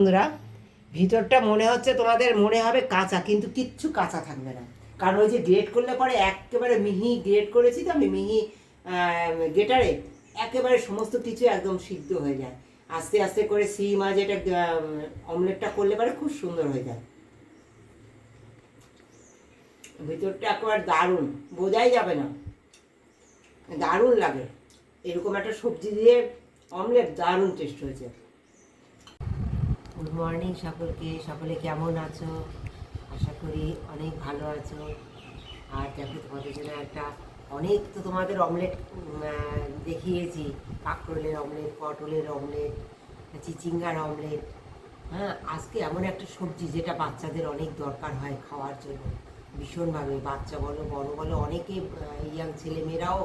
বন্ধুরা, ভিতরটা মনে হচ্ছে তোমাদের মনে হবে কাঁচা, কিন্তু কিচ্ছু কাঁচা থাকবে না। কারণ ওই যে গ্রেট করলে পরে একেবারে মিহি গ্রেট করেছি তো আমি, মিহি গেটারে একেবারে সমস্ত কিছু একদম সিদ্ধ হয়ে যায়। আস্তে আস্তে করে সি মাছ এটা অমলেটটা করলে পরে খুব সুন্দর হয়ে যায়। ভিতরটা একেবারে দারুণ, বোঝাই যাবে না। দারুণ লাগে। এরকম একটা সবজি দিয়ে অমলেট দারুণ টেস্ট হয়েছে। গুড মর্নিং সকলকে। সকলে কেমন আছো? আশা করি অনেক ভালো আছো। আর দেখো, তোমাদের জন্য একটা অনেক তো তোমাদের অমলেট দেখিয়েছি। কাঁকরোলের অমলেট পটলের অমলেট চিচিঙ্গার অমলেট হ্যাঁ আজকে এমন একটা সবজি যেটা বাচ্চাদের অনেক দরকার হয় খাওয়ার জন্য। ভীষণভাবে। বাচ্চা বলো, বড় বলো, অনেকে ইয়াং ছেলেমেয়েরাও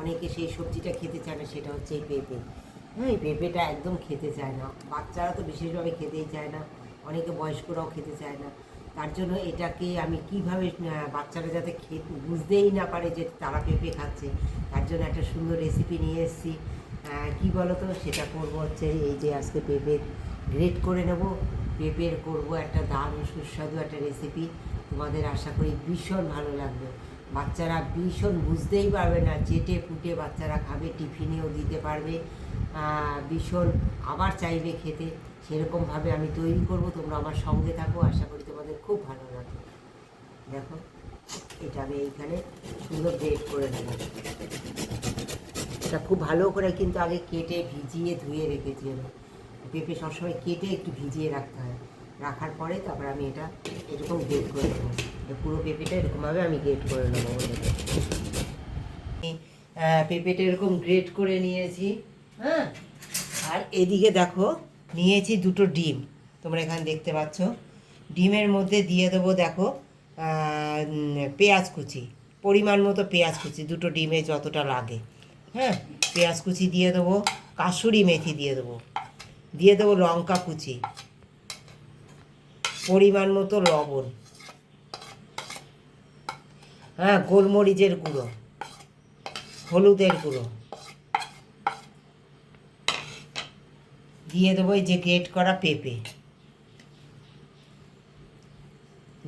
অনেকে সেই সবজিটা খেতে চায় না, সেটা হচ্ছে এই পেঁপে। এই পেঁপেটা একদম খেতে চায় না। বাচ্চারা তো বিশেষভাবে খেতেই চায় না, অনেকে বয়স্করাও খেতে চায় না। তার জন্য এটাকে আমি কীভাবে বাচ্চারা যাতে খেতে বুঝতেই না পারে যে তারা পেঁপে খাচ্ছে, তার জন্য একটা সুন্দর রেসিপি নিয়ে এসেছি। কি বলো তো সেটা করব হচ্ছে এই যে আজকে পেঁপে গ্রেট করে নেব। পেঁপের করব একটা দারুণ সুস্বাদু একটা রেসিপি তোমাদের আশা করি ভীষণ ভালো লাগবে। বাচ্চারা ভীষণ বুঝতেই পারবে না, চেটে ফুটে বাচ্চারা খাবে, টিফিনেও দিতে পারবে। ভীষণ আবার চাইবে খেতে। সেরকমভাবে আমি তৈরি করব, তোমরা আমার সঙ্গে থাকো, আশা করি তোমাদের খুব ভালো লাগবে। দেখো, এটা আমি এইখানে সুন্দর গ্রেড করে নেব। এটা খুব ভালো করে কিন্তু আগে কেটে ভিজিয়ে ধুয়ে রেখেছি পেঁপে সবসময় কেটে একটু ভিজিয়ে রাখতে হয়। রাখার পরে তারপর আমি এটা এরকম গ্রেড করে নেব। পুরো পেঁপেটা এরকমভাবে আমি গ্রেড করে নেব পেঁপেটা এরকম গ্রেড করে নিয়েছি হ্যাঁ? আর এদিকে দেখো, নিয়েছি দুটো ডিম। তোমরা এখানে দেখতে পাচ্ছ। ডিমের মধ্যে দিয়ে দেবো, দেখো পেঁয়াজ কুচি। পরিমাণ মতো পেঁয়াজ কুচি, দুটো ডিমে যতটা লাগে। হ্যাঁ? পেঁয়াজ কুচি দিয়ে দেবো, কাসুরি মেথি দিয়ে দেবো। দিয়ে দেবো লঙ্কা কুচি। পরিমাণ মতো লবণ। হ্যাঁ গোলমরিচের গুঁড়ো, হলুদের গুঁড়ো। দিয়ে দেবো যে গ্রেট করা পেঁপে।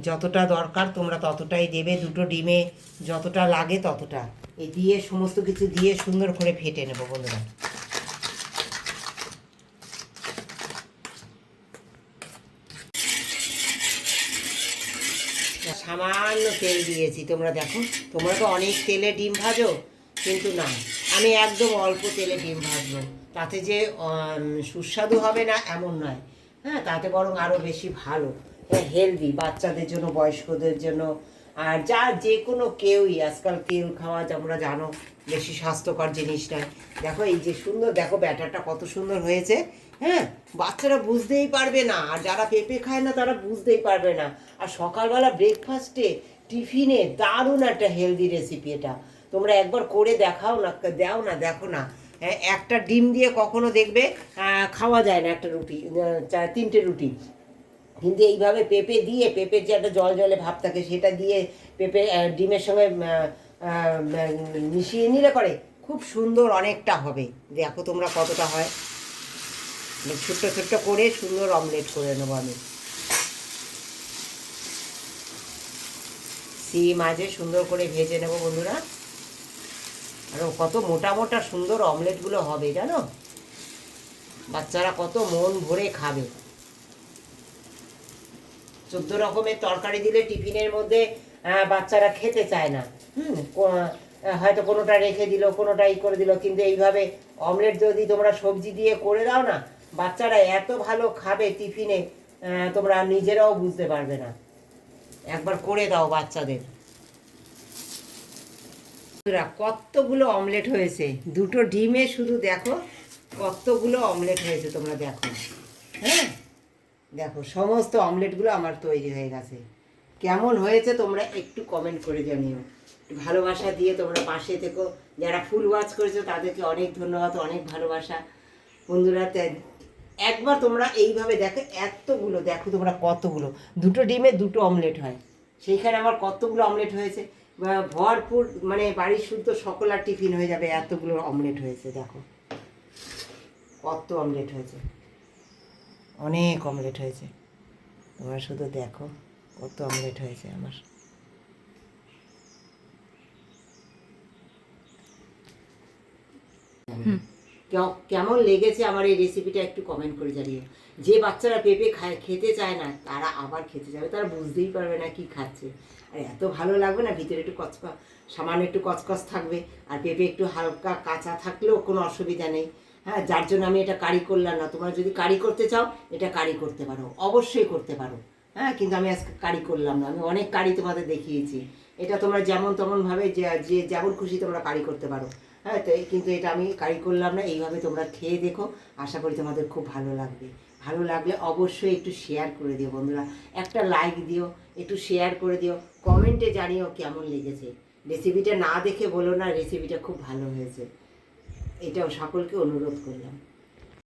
যতটা দরকার তোমরা ততটাই দেবে, দুটো ডিমে যতটা লাগে ততটা। এই দিয়ে সমস্ত কিছু দিয়ে সুন্দর করে ফেটে নেব বন্ধুরা। সামান্য তেল দিয়েছি, তোমরা দেখো। তোমরা তো অনেক তেলে ডিম ভাজো, কিন্তু না, আমি একদম অল্প তেলে ডিম ভাজবো। তাতে যে সুস্বাদু হবে না, এমন নয়। হ্যাঁ তাতে বরং আরও বেশি ভালো হেলদি বাচ্চাদের জন্য, বয়স্কদের জন্য আর যা যে কোনো কেউই আজকাল তেল খাওয়া তোমরা জানো বেশি স্বাস্থ্যকর জিনিস নয়। দেখো এই যে সুন্দর দেখো ব্যাটারটা কত সুন্দর হয়েছে। হ্যাঁ বাচ্চারা বুঝতেই পারবে না আর যারা পেঁপে খায় না তারা বুঝতেই পারবে না। আর সকালবেলা ব্রেকফাস্টে টিফিনে দারুণ একটা হেলদি রেসিপি এটা। তোমরা একবার করে দেখাও না দাও না দেখো না। হ্যাঁ, একটা ডিম দিয়ে কখনো দেখবে খাওয়া যায় না একটা রুটি তিনটে রুটি। কিন্তু এইভাবে পেঁপে দিয়ে, পেঁপের যে একটা জল জলে ভাব থাকে সেটা দিয়ে পেঁপে ডিমের সঙ্গে মিশিয়ে নিলে পরে খুব সুন্দর অনেকটা হবে। দেখো তোমরা কতটা হয়। মানে ছোট্ট ছোট্ট করে সুন্দর অমলেট করে নেব আমি। সিম মাঝে সুন্দর করে ভেজে নেব বন্ধুরা। আর কত মোটা মোটা সুন্দর অমলেটগুলো হবে, জানো? বাচ্চারা কত মন ভরে খাবে। চোদ্দ রকমের তরকারি দিলে টিফিনের মধ্যে বাচ্চারা খেতে চায় না। হুম হয়তো কোনোটা রেখে দিল কোনোটা ই করে দিল, কিন্তু এইভাবে অমলেট যদি তোমরা সবজি দিয়ে করে দাও না, বাচ্চারা এত ভালো খাবে টিফিনে তোমরা নিজেরাও বুঝতে পারবে না। একবার করে দাও বাচ্চাদের। কতগুলো অমলেট হয়েছে? দুটো ডিমে শুধু দেখো, কতগুলো অমলেট হয়েছে তোমরা দেখো। হ্যাঁ? দেখো, সমস্ত অমলেটগুলো আমার তৈরি হয়ে গেছে। কেমন হয়েছে তোমরা একটু কমেন্ট করে জানিও। ভালোবাসা দিয়ে তোমরা পাশে থেকো। যারা ফুল ওয়াচ করেছ, তাদেরকে অনেক ধন্যবাদ, অনেক ভালোবাসা। বন্ধুরা একবার তোমরা এইভাবে দেখো, এতগুলো, দেখো তোমরা কতগুলো। দুটো ডিমে দুটো অমলেট হয়। সেইখানে আমার কতগুলো অমলেট হয়েছে। ভরপুর মানে বাড়ির শুদ্ধ সকল আর টিফিন হয়ে যাবে, এতগুলো অমলেট হয়েছে, দেখো। কত অমলেট হয়েছে। অনেক অমলেট হয়েছে। তোমরা শুধু দেখো, কত অমলেট হয়েছে আমার। কেমন লেগেছে আমার এই রেসিপিটা একটু কমেন্ট করে জানিও। যে বাচ্চারা পেঁপে খায়, খেতে চায় না, তারা আবার খেতে যাবে। তারা বুঝতেই পারবে না কি খাচ্ছে। আর এত ভালো লাগবে না, ভিতরে একটু কচকা সামান্য একটু কচকচ থাকবে। আর পেঁপে একটু হালকা কাঁচা থাকলেও কোনো অসুবিধা নেই। হ্যাঁ যার জন্য আমি এটা কারি করলাম না। তোমরা যদি কারি করতে চাও, এটা কারি করতে পারো। অবশ্যই করতে পারো। হ্যাঁ কিন্তু আমি আজকে কারি করলাম না। আমি অনেক কারি তোমাদের দেখিয়েছি। এটা তোমরা যেমন তেমনভাবে যে যে যেমন খুশি তোমরা কারি করতে পারো। হ্যাঁ তো কিন্তু এটা আমি কারি করলাম না। এইভাবে তোমরা খেয়ে দেখো। আশা করি তোমাদের খুব ভালো লাগবে। ভালো লাগলে অবশ্যই একটু শেয়ার করে দিও বন্ধুরা। একটা লাইক দিও, একটু শেয়ার করে দিও। কমেন্টে জানিও কেমন লেগেছে। রেসিপিটা না দেখে বলো না রেসিপিটা খুব ভালো হয়েছে। এটাও সকলকে অনুরোধ করলাম।